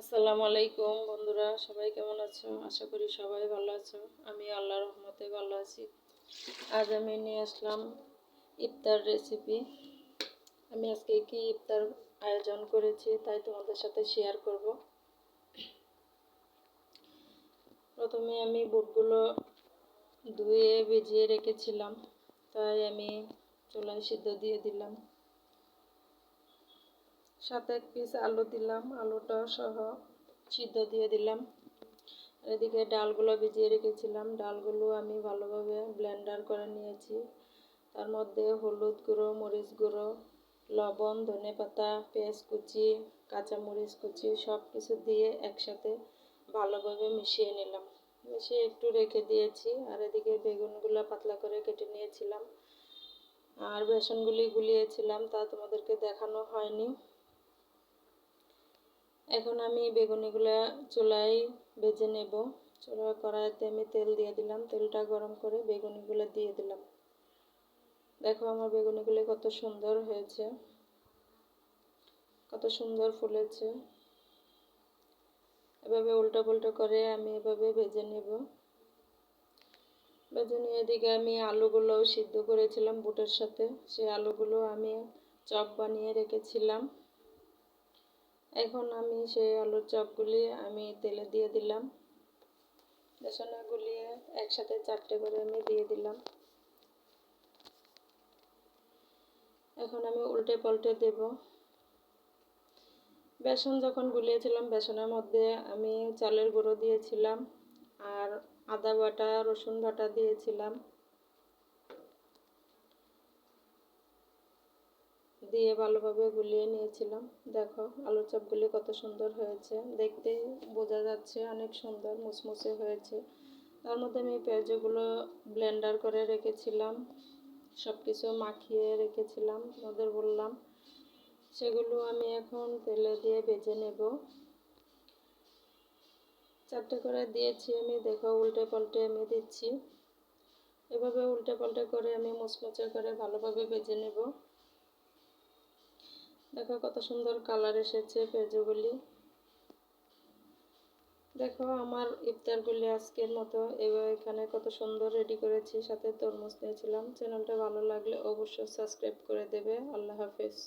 আসসালামু আলাইকুম বন্ধুরা, সবাই কেমন আছো? আশা করি সবাই ভালো আছো। আমি আল্লাহর রহমতে ভালো আছি। আজ আমি নিয়ে আসলাম ইফতার রেসিপি আমি আজকে কি ইফতার আয়োজন করেছি তাই তোমাদের সাথে শেয়ার করব। প্রথমে আমি বুটগুলো ধুয়ে ভিজিয়ে রেখেছিলাম, তাই আমি চুলায় সিদ্ধ দিয়ে দিলাম। সাথে এক পিস আলু দিলাম, আলুটা সহ সিদ্ধ দিয়ে দিলাম। এদিকে ডালগুলো ভিজিয়ে রেখেছিলাম। ডালগুলো আমি ভালোভাবে ব্লেন্ডার করে নিয়েছি। তার মধ্যে হলুদ গুঁড়ো, মরিচ গুঁড়ো, লবণ, ধনে পাতা, পেঁয়াজ কুচি কাঁচামরিচ কুচি সব কিছু দিয়ে একসাথে ভালোভাবে মিশিয়ে নিলাম। মিশিয়ে একটু রেখে দিয়েছি আর এদিকে বেগুনগুলো পাতলা করে কেটে নিয়েছিলাম। আর বেসনগুলি গুলিয়েছিলাম, তা তোমাদেরকে দেখানো হয়নি। এখন আমি বেগুনিগুলো চুলায় ভেজে নেব। চুলা কড়াইতে আমি তেল দিয়ে দিলাম। তেলটা গরম করে বেগুনিগুলো দিয়ে দিলাম। দেখো আমার বেগুনিগুলো কত সুন্দর হয়েছে। কত সুন্দর ফুলেছে। এভাবে উল্টো পুল্টো করে আমি এভাবে ভেজে নেব। ভেজে নিয়ে এদিকে আমি আলুগুলোও সিদ্ধ করেছিলাম বুটের সাথে। সেই আলুগুলো আমি চপ বানিয়ে রেখেছিলাম। এখন আমি সেই আলুর চপগুলি আমি তেলে দিয়ে দিলাম। বেসনে গুলিয়ে একসাথে চারটে করে আমি দিয়ে দিলাম। এখন আমি উল্টে পাল্টে দেব। বেসন যখন গুলিয়েছিলাম, বেসনের মধ্যে আমি চালের গুঁড়ো দিয়েছিলাম আর আদা বাটা, রসুন বাটা দিয়েছিলাম। দিয়ে ভালোভাবে গুলিয়ে নিয়েছিলাম। দেখো আলুর চপগুলি কত সুন্দর হয়েছে। দেখতে বোঝা যাচ্ছে অনেক সুন্দর, মুসমুসে হয়েছে। তার মধ্যে আমি পেঁয়াজগুলো ব্লেন্ডার করে রেখেছিলাম। সব কিছু মাখিয়ে রেখেছিলাম, ওদের বললাম। সেগুলো আমি এখন তেলে দিয়ে ভেজে নেব। চারটে করে দিয়েছি আমি, দেখো উল্টে পাল্টে আমি দিচ্ছি। এভাবে উল্টে পাল্টে করে আমি মুচমুচে করে ভালোভাবে ভেজে নেব। দেখো কত সুন্দর কালার এসেছে পেঁয়াজগুলি। দেখো আমার ইফতারগুলি আজকের মতো। এবার এখানে কত সুন্দর রেডি করেছি, সাথে তরমুজ নিয়েছিলাম। চ্যানেলটা ভালো লাগলে অবশ্যই সাবস্ক্রাইব করে দেবে। আল্লাহ হাফেজ।